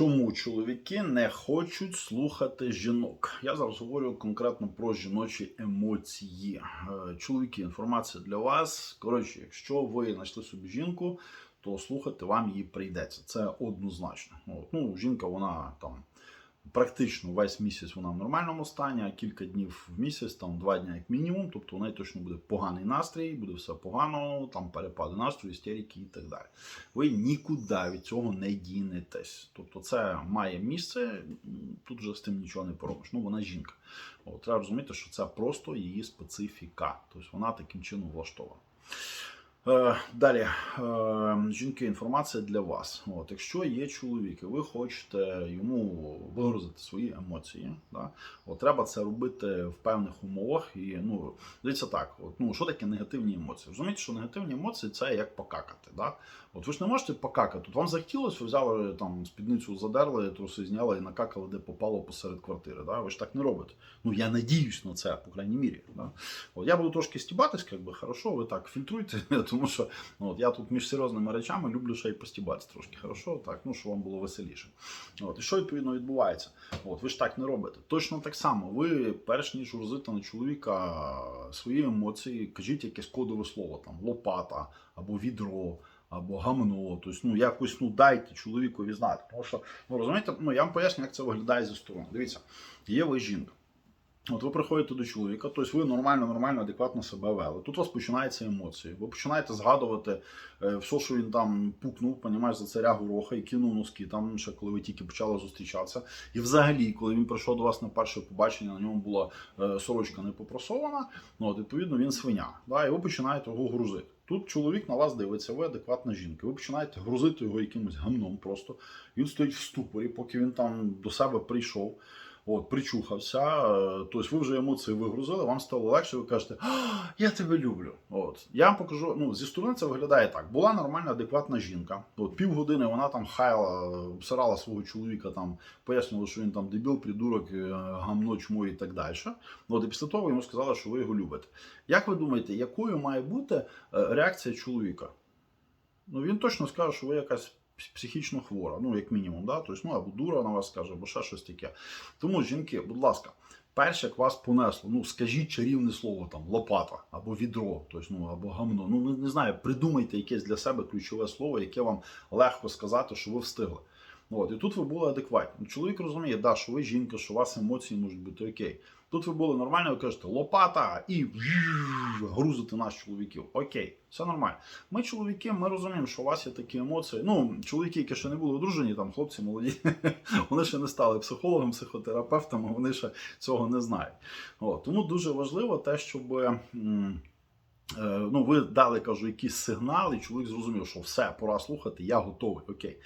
Чому чоловіки не хочуть слухати жінок? Я зараз говорю конкретно про жіночі емоції. Е, Чоловіки, інформація для вас. Коротше, якщо ви знайшли собі жінку, то слухати вам її прийдеться. Це однозначно. От. Ну, жінка, вона там практично весь місяць вона в нормальному стані, а кілька днів в місяць, там два дні як мінімум. Тобто у неї точно буде поганий настрій, буде все погано, там перепади настрою, істерики і так далі. Ви нікуди від цього не дінетесь. Тобто, це має місце, тут вже з тим нічого не поробиш. Ну, вона жінка. От, треба розуміти, що це просто її специфіка. Тобто вона таким чином влаштована. Е, далі, е, жінки, інформація для вас. От, якщо є чоловік, і ви хочете йому вигрузити свої емоції, да, от, треба це робити в певних умовах. І ну, дивіться так, от, ну, що таке негативні емоції? Розумієте, що негативні емоції це як покакати. Да? От ви ж не можете покакати. От вам захотілося, ви взяли там спідницю, задерли, труси зняли і накакали, де попало посеред квартири. Да? Ви ж так не робите. Ну я надіюсь на це, по крайній мірі. Да? От, я буду трошки стібатись, як би хорошо, ви так фільтруйте, тому що ну, от, я тут між серйозними речами люблю ще й постібатись трошки хорошо, так, ну, щоб вам було веселіше. От, і що відповідно відбувається? От, ви ж так не робите. Точно так само, ви, перш ніж грузити на чоловіка свої емоції, кажіть якесь кодове слово, там, лопата або відро. Або гамно, тобто, ну якось ну дайте чоловікові знати. Тому що, ну розумієте, ну я вам поясню, як це виглядає зі сторони. Дивіться, є ви жінка. От ви приходите до чоловіка, тобто ви нормально, нормально, адекватно себе вели. Тут у вас починаються емоції. Ви починаєте згадувати е, все, що він там пукнув, понімаєш, за царя гороха і кинув носки, там ще коли ви тільки почали зустрічатися. І взагалі, коли він прийшов до вас на перше побачення, на ньому була е, сорочка не попросована, ну от відповідно він свиня. Да, і ви починаєте його грузити. Тут чоловік на вас дивиться, ви адекватна жінка. Ви починаєте грузити його якимось гамном просто. Він стоїть в ступорі, поки він там до себе прийшов. От, причухався, е, тобто ви вже емоції вигрузили, вам стало легше, ви кажете, я тебе люблю. От. Я вам покажу, ну, зі сторони це виглядає так. Була нормальна, адекватна жінка. От, півгодини вона там хайла, обсирала свого чоловіка, там, пояснювала, що він там дебіл, придурок, е, гамно, чмо і так далі. От, і після того йому сказали, що ви його любите. Як ви думаєте, якою має бути е, реакція чоловіка? Ну, він точно скаже, що ви якась психічно хвора, ну, як мінімум, да? тобто, ну, або дура на вас скаже, або ще щось таке. Тому, жінки, будь ласка, перше, як вас понесло, ну, скажіть чарівне слово, там, лопата, або відро, тобто, ну, або гамно. Ну, не, знаю, придумайте якесь для себе ключове слово, яке вам легко сказати, що ви встигли. От, і тут ви були адекватні. Чоловік розуміє, да, що ви жінка, що у вас емоції можуть бути окей. Тут ви були нормально, ви кажете лопата і грузите нас чоловіків. Окей, все нормально. Ми, чоловіки, ми розуміємо, що у вас є такі емоції. Ну, чоловіки, які ще не були одружені, там хлопці молоді, вони ще не стали психологом, психотерапевтом, вони ще цього не знають. От, тому дуже важливо те, щоб. е, Ну, ви дали, кажу, якийсь сигнал, і чоловік зрозумів, що все, пора слухати, я готовий. Окей.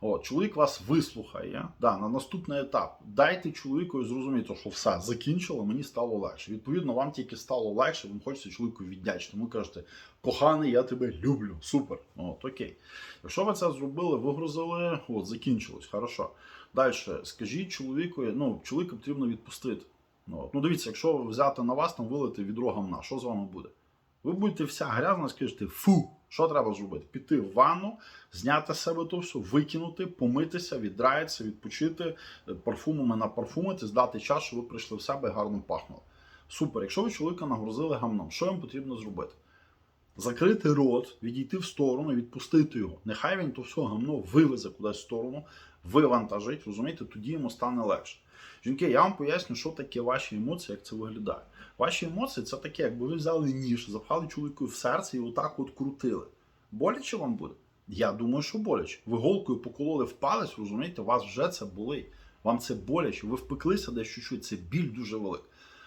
От, чоловік вас вислухає да, на наступний етап. Дайте чоловіку зрозуміти, що все закінчило, мені стало легше. Відповідно, вам тільки стало легше, вам хочеться чоловіку віддячити. Ви кажете, коханий, я тебе люблю. Супер. От, окей. Якщо ви це зробили, вигрузили, от, закінчилось, хорошо. Далі, скажіть чоловіку, ну, чоловіка потрібно відпустити. Ну, от. ну дивіться, якщо взяти на вас, там вилити відро гамна, що з вами буде? Ви будете вся грязна, скажете, фу, що треба зробити? Піти в ванну, зняти з себе то все, викинути, помитися, віддраїтися, відпочити, е, парфумами напарфумити, здати час, щоб ви прийшли в себе і гарно пахнули. Супер. Якщо ви чоловіка нагрузили гамном, що їм потрібно зробити? Закрити рот, відійти в сторону, відпустити його. Нехай він то все гамно вивезе кудись в сторону, вивантажить, розумієте, тоді йому стане легше. Жінки, я вам поясню, що таке ваші емоції, як це виглядає. Ваші емоції це таке, якби ви взяли ніж, запхали чоловіку в серце і отак от крутили. Боляче вам буде? Я думаю, що боляче. Ви голкою покололи в палець, розумієте, у вас вже це болить. Вам це боляче, ви впеклися десь чуть-чуть, це біль дуже велика.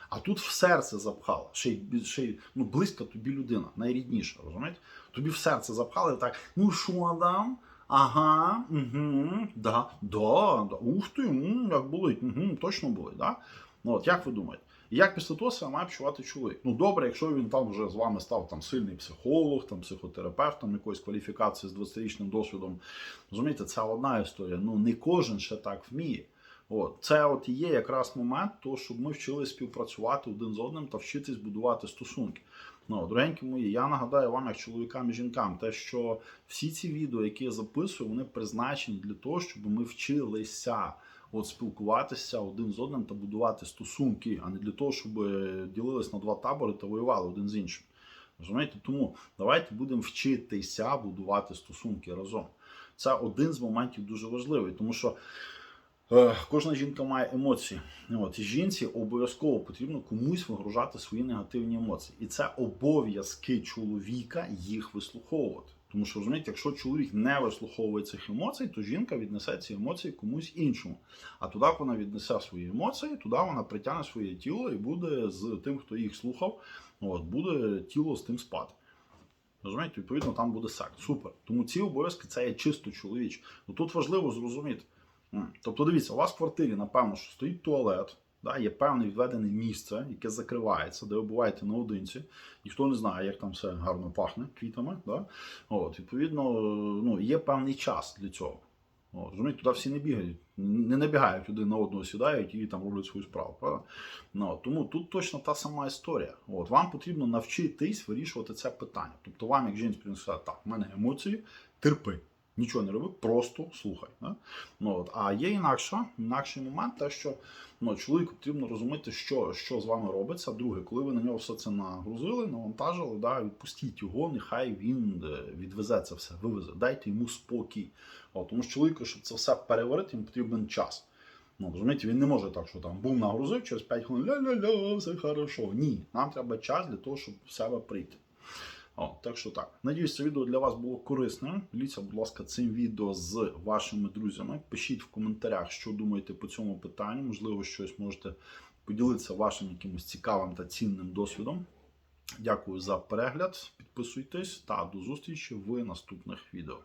А тут в серце запхала, ще й ще й, ну, близька тобі людина, найрідніша, розумієте? Тобі в серце запхали так, ну що там? Ага, угу, да, да, да, ух ти, м, як болить, угу, точно болить, да? Ну, от, як ви думаєте? Як після того себе має почувати чоловік? Ну добре, якщо він там вже з вами став там сильний психолог, там психотерапевт, там якоїсь кваліфікації з 20-річним досвідом. Розумієте, це одна історія. Ну не кожен ще так вміє. От це от і є якраз момент, того, щоб ми вчили співпрацювати один з одним та вчитись будувати стосунки. Ну, дорогенькі мої, я нагадаю вам, як чоловікам і жінкам, те, що всі ці відео, які я записую, вони призначені для того, щоб ми вчилися от спілкуватися один з одним та будувати стосунки, а не для того, щоб ділились на два табори та воювали один з іншим. Розумієте? Тому давайте будемо вчитися будувати стосунки разом. Це один з моментів дуже важливий, тому що е, кожна жінка має емоції. От, і жінці обов'язково потрібно комусь вигружати свої негативні емоції. І це обов'язки чоловіка їх вислуховувати. Тому що розумієте, якщо чоловік не вислуховує цих емоцій, то жінка віднесе ці емоції комусь іншому. А туди як вона віднесе свої емоції, туди вона притягне своє тіло і буде з тим, хто їх слухав, от, буде тіло з тим спати. Розумієте, відповідно, там буде секс. Супер. Тому ці обов'язки це є чисто чоловічі. Ну тут важливо зрозуміти. Тобто, дивіться, у вас в квартирі, напевно, що стоїть туалет, да, є певне відведене місце, яке закривається, де ви буваєте наодинці. Ніхто не знає, як там все гарно пахне квітами. Да? От, відповідно, ну, є певний час для цього. От, розумієте, туди всі не бігають, не набігають один на одного, сідають і там роблять свою справу. Правда? Ну, тому тут точно та сама історія. От, вам потрібно навчитись вирішувати це питання. Тобто вам, як жінці, принесе, так, в мене емоції, терпи. Нічого не роби, просто слухай. Да? Ну, от. А є інакша, інакший момент, те, що ну, чоловіку потрібно розуміти, що, що з вами робиться. Друге, коли ви на нього все це нагрузили, навантажили, да, відпустіть його, нехай він е, відвезе це все, вивезе, дайте йому спокій. От, тому що чоловіку, щоб це все переварити, йому потрібен час. Ну, розумієте, він не може так, що там бум нагрузив, через 5 хвилин ля-ля-ля, все хорошо. Ні, нам треба час для того, щоб в себе прийти. О, так що так. Надіюсь, це відео для вас було корисним. Діліться, будь ласка, цим відео з вашими друзями. Пишіть в коментарях, що думаєте по цьому питанню. Можливо, щось можете поділитися вашим якимось цікавим та цінним досвідом. Дякую за перегляд. Підписуйтесь та до зустрічі в наступних відео.